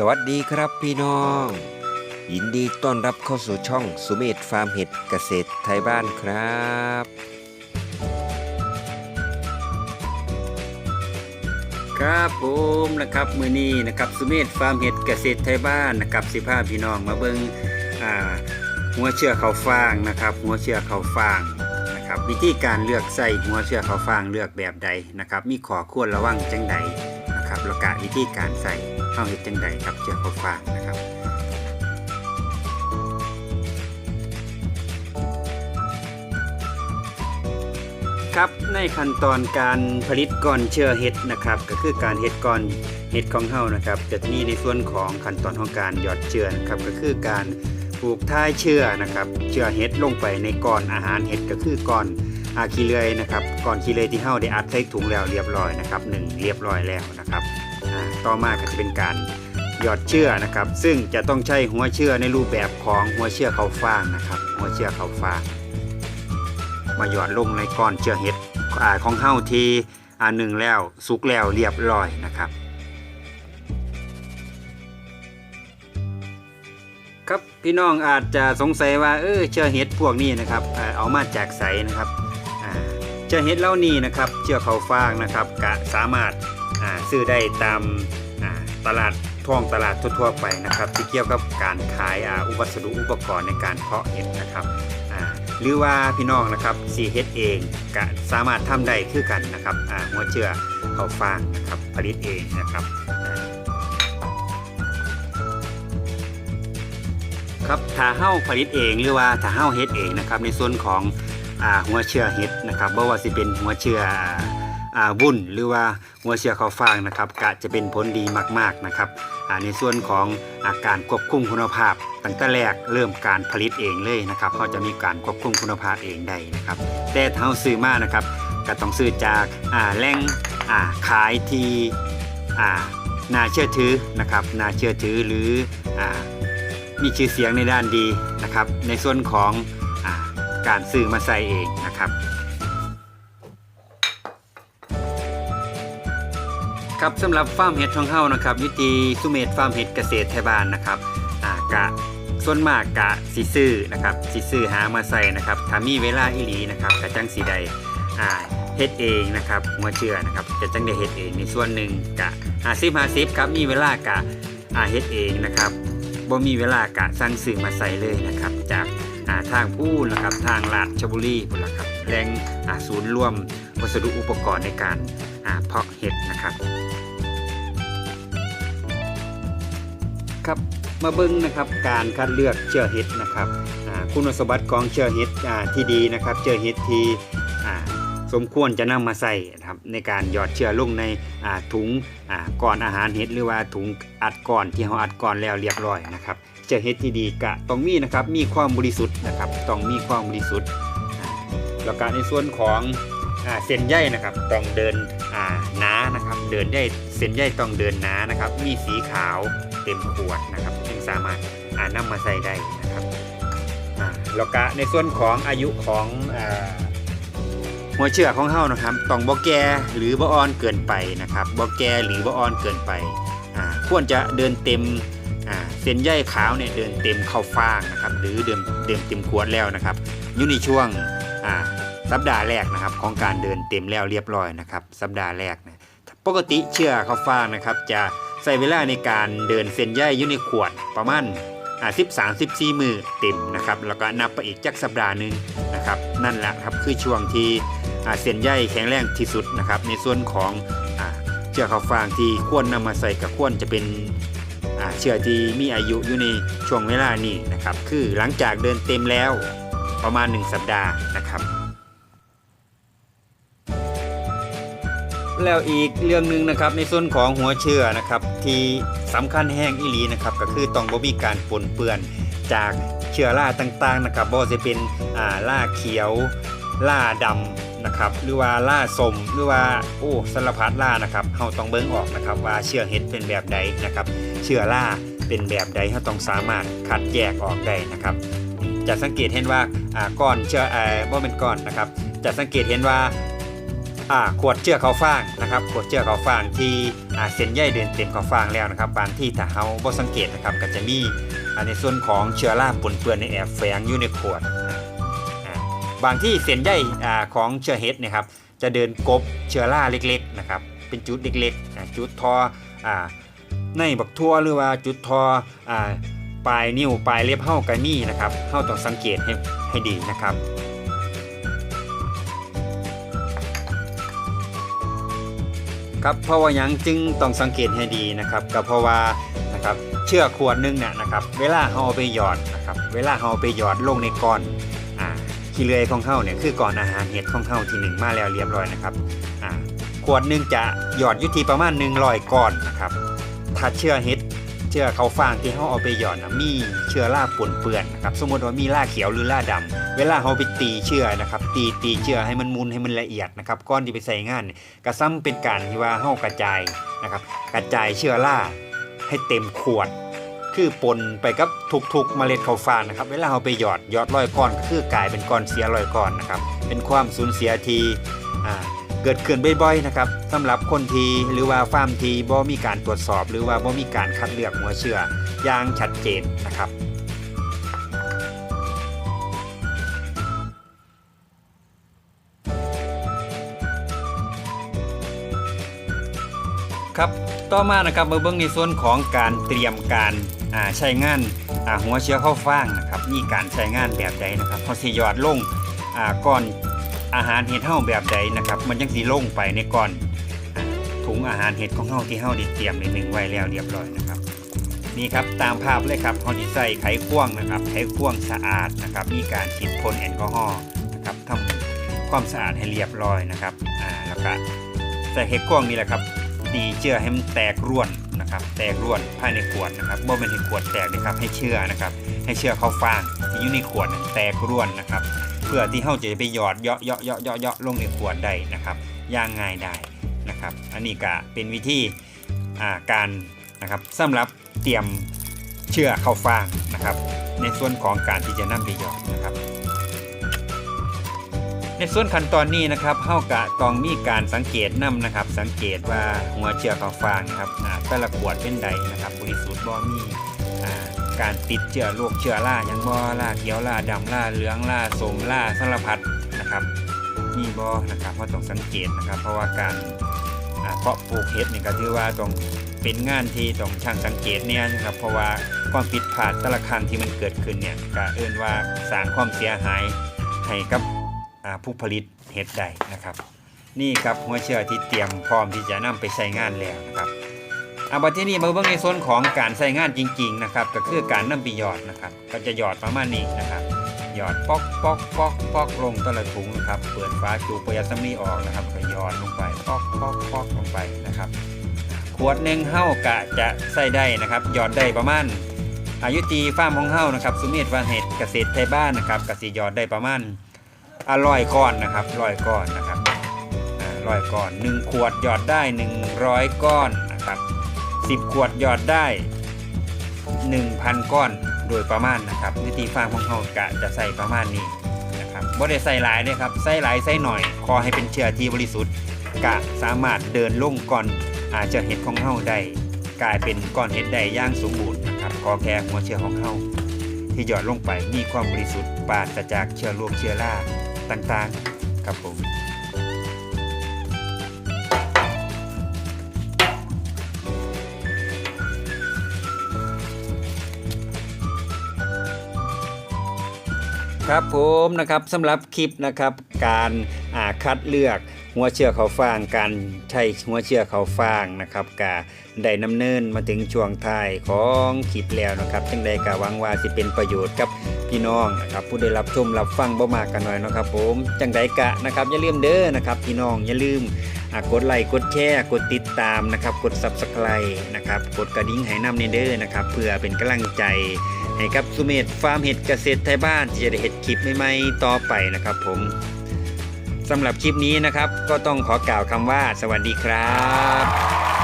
สวัสดีครับพี่น้อง ยินดีต้อนรับเข้าสู่ช่องสุเมธฟาร์มเห็ดเกษตรไทยบ้านครับ ครับผมนะครับมือนี้นะครับสุเมธฟาร์มเห็ดเกษตรไทยบ้านนะครับสิพาพี่น้องมาเบิงอ่าหัวเชื่อเขาฟางนะครับ หัวเชื่อเขาฟางนะครับวิธีการเลือกใส่หัวเชื่อเขาฟางเลือกแบบใดนะครับ มีขอควรระวังจังใดนะครับแล้วก็วิธีการใส่ เข้าเห็ดจังใดครับเชื่อเขาฟางนะครับครับในขั้นตอนการผลิตก่อนเชื้อเห็ดนะครับ ก็คือการเห็ดก่อนเห็ดของเฮานะครับจะมีในส่วนของขั้นตอนของการหยอดเชื้อนะครับก็คือการปลูกท้ายเชื้อนะครับเชื้อเห็ดลงไปในก้อนอาหารเห็ดก็คือก้อนอาคีเลยนะครับก้อนคีเลยที่เฮาได้อัดใส่ถุงแล้วเรียบร้อยนะครับหนึ่งเรียบร้อยแล้วนะครับ ต่อมาก็จะเป็นการหยอดเชื้อนะครับ ซึ่งจะต้องใช้หัวเชื้อในรูปแบบของหัวเชื้อเขาฟางนะครับ หัวเชื้อเขาฟางมาหยอดลงในก้อนเชื้อเห็ดอของเฮาทีอ่าหนึ่งแล้วสุกแล้วเรียบร้อยนะครับ ครับพี่น้องอาจจะสงสัยว่าเออเชื้อเห็ดพวกนี้นะครับเอามาจากไสนะครับเชื้อเห็ดเหล่านี้นะครับเชื้อเขาฟางนะครับกะสามารถ ซื้อได้ตามตลาดท้องตลาดทั่วๆไปนะครับ ที่เกี่ยวกับการขายอุปสดุอุปกรณ์ในการเพาะเห็ดนะครับหรือว่าพี่น้องนะครับสีเฮ็ดเองก็สามารถทำได้คือกันนะครับหัวเชื่อเขาฟางนะครับผลิตเองนะครับครับถ้าเฮ้าผลิตเองหรือว่าถ้าเฮ้าเฮ็ดเองนะครับในส่วนของอหัวเชื่อเฮ็ดนะครับบ่ว่าสิเป็นหัวเชื่อ วุ่นหรือว่าหัวเชื่อเขาฟางนะครับก็จะเป็นผลดีมากๆนะครับในส่วนของอาการควบคุมคุณภาพตั้งแต่แรกเริ่มการผลิตเองเลยนะครับเขาจะมีการควบคุมคุณภาพเองได้นะครับแต่ถ้าเราซื้อมานะครับก็ต้องซื้อจากแหล่งขายที่น่าเชื่อถือนะครับน่าเชื่อถือหรืออมีชื่อเสียงในด้านดีนะครับ ในส่วนของอการซื้อมาใส่เองนะครับ ครับสำหรับฟาร์มเห็ดทองเฮานะครับวิธีสุเมธฟาร์มเห็ดเกษตรไทยบ้านนะครับอ่ากะส่วนมากกะสิซื้อนะครับสิซื้อหามาใส่นะครับถ้ามีเวลาอีหลีนะครับกะจังสีใดอ่าเฮ็ดเองนะครับหัวเชื่อนะครับจะจังได้เฮ็ดเองในส่วนหนึ่งกะ50 50ครับมีเวลากะอ่าเฮ็ดเองนะครับบ่มีเวลากะสั่งซื้อมาใส่เลยนะครับ จากอ่าทางผู้นะครับทางลาดชบุรีพุ่นละครับแหล่งอ่าศูนย์รวมวัสดุอุปกรณ์ในการเพาะเห็ดนะครับ ครับมาเบิ้งนะครับการคัดเลือกเชื้อเห็ดนะครับคุณสมบัติของเชื้อเห็ดที่ดีนะครับเชื้อเห็ดที่สมควรจะนำมาใส่นะครับในการหยอดเชื้อลงในถุงก่อนอาหารเห็ดหรือว่าถุงอัดก่อนที่เราอัดก่อนแล้วเรียบร้อยนะครับเชื้อเห็ดที่ดีกะต้องมีนะครับมีความบริสุทธิ์นะครับต้องมีความบริสุทธิ์แล้วก็ในส่วนของอเส้นใยนะครับต้องเดินอ่าหนานะครับ เดินได้เส้นใยต้องเดินหนานะครับ มีสีขาว เต็มขวดนะครับจึงสามารถอ่านำมาใส่ได้นะครับอ่าแล้วก็ในส่วนของอายุของอาหัวเชื่อของเฮานะครับต้องบ่แก่หรือบ่อ่อนเกินไปนะครับบ่แก่หรือบ่อ่อนเกินไปอ่าควรจะเดินเต็มอ่าเส้นใยขาวเนี่ยเดินเต็มเข้าฟางนะครับหรือเดิมเดิมเต็มขวดแล้วนะครับอยู่ในช่วงอ่าสัปดาห์แรกนะครับของการเดินเต็มแล้วเรียบร้อยนะครับสัปดาห์แรกนะปกติเชื่อเข้าฟางนะครับจะ ใส่เวลาในการเดินเส้นใยอยู่ในขวดประมาณอ่า13 14มือเต็มนะครับแล้วก็นับไปอีกจักสัปดาห์หนึ่งนะครับนั่นแหละครับคือช่วงที่เส้นใยแข็งแรงที่สุดนะครับในส่วนของอเชือกข้าวฟางที่ควรนำมาใส่กับควรจะเป็นเชือกที่มีอายุอยู่ในช่วงเวลานี้นะครับคือหลังจากเดินเต็มแล้วประมาณ 1 สัปดาห์นะครับ แล้วอีกเรื่องหนึ่งนะครับในส่วนของหัวเชื้อนะครับ ที่สำคัญแห้งอีหลีนะครับก็คือต้องบ่มีการปนเปื้อนจากเชื้อราต่างๆนะครับบ่ว่าจะเป็นอ่าราเขียวราดำนะครับหรือว่าราสมหรือว่าโอ้สารพัดรานะครับเฮาต้องเบิ่งออกนะครับว่าเชื้อเห็ดเป็นแบบใดนะครับเชื้อราเป็นแบบใดเฮาต้องสามารถคัดแยกออกได้นะครับ จะสังเกตเห็นว่าก้อนเชื้อเอ่อบ่เป็นก้อนนะครับ จะสังเกตเห็นว่า อ่าขวดเชื้อเขาวฟ่างนะครับขวดเชื้อเขาวฟ่างที่อ่าเส้นใยเดินเต็มเขาวฟ่างแล้วนะครับบางที่ถ้าเฮาบ่สังเกตนะครับก็จะมีอ่าในส่วนของเชื้อราปนเปื้อนในแอบแฝงอยู่ในขวดอ่าบางที่เส้นใยอ่าของเชื้อเห็ดนะครับจะเดินกบเชื้อราเล็กๆนะครับเป็นจุดเล็กๆจุดทออ่าในบักทั่วหรือว่าจุดทออ่าปลายนิ้วปลายเล็บเฮาก็มีนะครับเฮาต้องสังเกตให้ให้ดีนะครับ ครับเพราะว่ายังจึงต้องสังเกตให้ดีนะครับก็เพราะว่านะครับเชือกขวดหนึงเนี่ยนะครับเวลาเราเอไปหยอดนะครับเวลาเราเอไปหยอดลงในก้อนอ่าขี้เลื่อยของเขาเนี่ยคือก่อนอาหารเห็ดของเขาที่หนึ่งมาแล้วเรียบร้อยนะครับอ่าขวดหนึงจะหยอดอยู่ที่ประมาณ100ก้อนนะครับถ้าเชื่อเห็ด เชื่อเขาฟางที่เขาเอาไปหยอดนะมีเชื้อราปนเปื้อนนะครับสมมติว่ามีราเขียวหรือราดำเวลาเขาไปตีเชื่อนะครับ ตีตีเชื่อให้มันมุนให้มันละเอียดนะครับก้อนที่ไปใส่งานกระซ้ำเป็นการที่ว่าเฮากระจายนะครับ กระจายเชื้อราให้เต็มขวด คือปนไปกับทุกๆเมล็ดข้าวฟางนะครับ เวลาเราไปหยอดหยอดร้อยก้อนก็คือกลายเป็นก้อนเสียร้อยก้อนนะครับเป็นความสูญเสียทีอ่า เกิดขึ้นบ่อยๆนะครับสำหรับคนทีหรือว่าฟาร์มทีบ่มีการตรวจสอบ หรือว่าบ่มีการคัดเลือกหัวเชื้ออย่างชัดเจนนะครับครับต่อมานะครับมาเบิ่งในส่วนของการเตรียมการอาใช้งานอาหัวเชื้อเข้าฟ่างนะครับมีการใช้งานแบบใดนะครับพอสิยอดลงอ่าก้อน อาหารเห็ดเฮาแบบใดนะครับ มันจังสิลงไปในก้อนถุงอาหารเห็ดของเฮาที่เฮาได้เตรียมในหนึ่งไว้แล้วเรียบร้อยนะครับนี่ครับตามภาพเลยครับเฮาสิใส่ไขควงนะครับไขควงสะอาดนะครับ มีการฉีดพ่นแอลกอฮอล์นะครับทำความสะอาดให้เรียบร้อยนะครับอ่าแล้วก็ใส่ไขควงนี่แหละครับตีเชื่อให้มันแตกร่วนนะครับ แตกร่วนภายในขวดนะครับบ่เป็นให้ขวดแตกนะครับให้เชื่อนะครับ ให้เชื่อเข้าฟางที่อยู่ในขวดแตกร่วนนะครับ เพื่อที่เฮาจะไปหยอดเยาะเยาะเยาะเยาะเยาะลงในขวดได้นะครับย่างง่ายได้นะครับ อันนี้ก็เป็นวิธีาการนะครับสำหรับเตรียมเชื่อเข้าฟางนะครับ ในส่วนของการที่จะนำไปหยอดนะครับ ในส่วนขั้นตอนนี้นะครับเฮากะต้องมีการสังเกตนํนะครับ สังเกตว่าหัวเชื้อข้าวฟางนะครับแต่ละขวดเป็นใดนะครับบริสุทธิ์บ่มีอ่า การติดเชื้อโรคเชื้อราหยังบ่ราเขียวราดำราเหลืองราสมราสารพัดนะครับมีบ่นะครับเราต้องสังเกตนะครับ เพราะว่าการเพาะปลูกเห็ดนี่ก็ถือว่าต้องเป็นงานที่ต้องช่างสังเกตเนี่ยนะครับ เพราะว่าความผิดพลาดแต่ละครั้งที่มันเกิดขึ้นเนี่ยก็เอิ้นว่าสร้างความเสียหายให้กับผู้ผลิตเห็ดได้นะครับ นี่ครับหัวเชื้อที่เตรียมพร้อมที่จะนำไปใช้งานแล้วนะครับ เอาบัดที่นี่มาเบิ่งในส่วนของการใช้งานจริง ๆ นะครับ ก็คือการนำไปหยอดนะครับ ก็จะหยอดประมาณนี้นะครับ หยอดปอกปอกปอกปอกลงแต่ละถุงนะครับ เปิดฝาจูประหยัดสำลีออกนะครับก็หยอดลงไปปอกปอกปอกลงไปนะครับ ขวดหนึ่งเฮากะจะใส่ได้นะครับ หยอดได้ประมาณอายุตีฟาร์มของเฮานะครับสุเมธวานเห็ดเกษตรไทยบ้านนะครับกสิหยอดได้ประมาณอร่อยก้อนนะครับร้อยก้อนนะครับร้อยก้อนหนึ่งขวดหยอดได้ 100 ก้อน นะครับสิบขวดหยอดได้ 1,000 ก้อนโดยประมาณนะครับ วิธีฟาร์มของเขากะจะใส่ประมาณนี้นะครับบ่ได้ใส่หลายเลยครับใส่หลายใส่หน่อย ขอให้เป็นเชื้อที่บริสุทธิ์กะสามารถเดินลงก่อนอาจจะเห็ดของเขาได้กลายเป็นก้อนเห็ดได้ย่างสมบูรณ์นะครับขอแค่หัวเชื้อของเขาที่หยอดลงไปมีความบริสุทธิ์ปราศจากเชื้อโรคเชื้อราต่างๆ ครับผม ครับผมนะครับสำหรับคลิปนะครับการาคัดเลือกหัวเชื้อเขาฟางการใช้หัวเชื้อเขาฟางนะครับกาได้นำเนินมาถึงช่วงท้ายของคลิปแล้วนะครับจังใดกะหวังว่าสิเป็นประโยชน์กับพี่น้องนะครับผู้ได้รับชมรับฟังบ่มากกันหน่อยนะครับผมจังใดกะนะครับอย่าลืมเด้อนะครับพี่น้องอย่าลืมกดไลค์กดแชร์กดติดตามนะครับกด Subscribe นะครับกดกระดิ่งให้นำเนเด้อนะครับเพื่อเป็นกำลังใจ ให้กับสุเมธฟาร์มเห็ดเกษตรไทยบ้านที่จะได้เห็ดคลิปใหม่ๆต่อไปนะครับผมสำหรับคลิปนี้นะครับ ก็ต้องขอกล่าวคำว่าสวัสดีครับ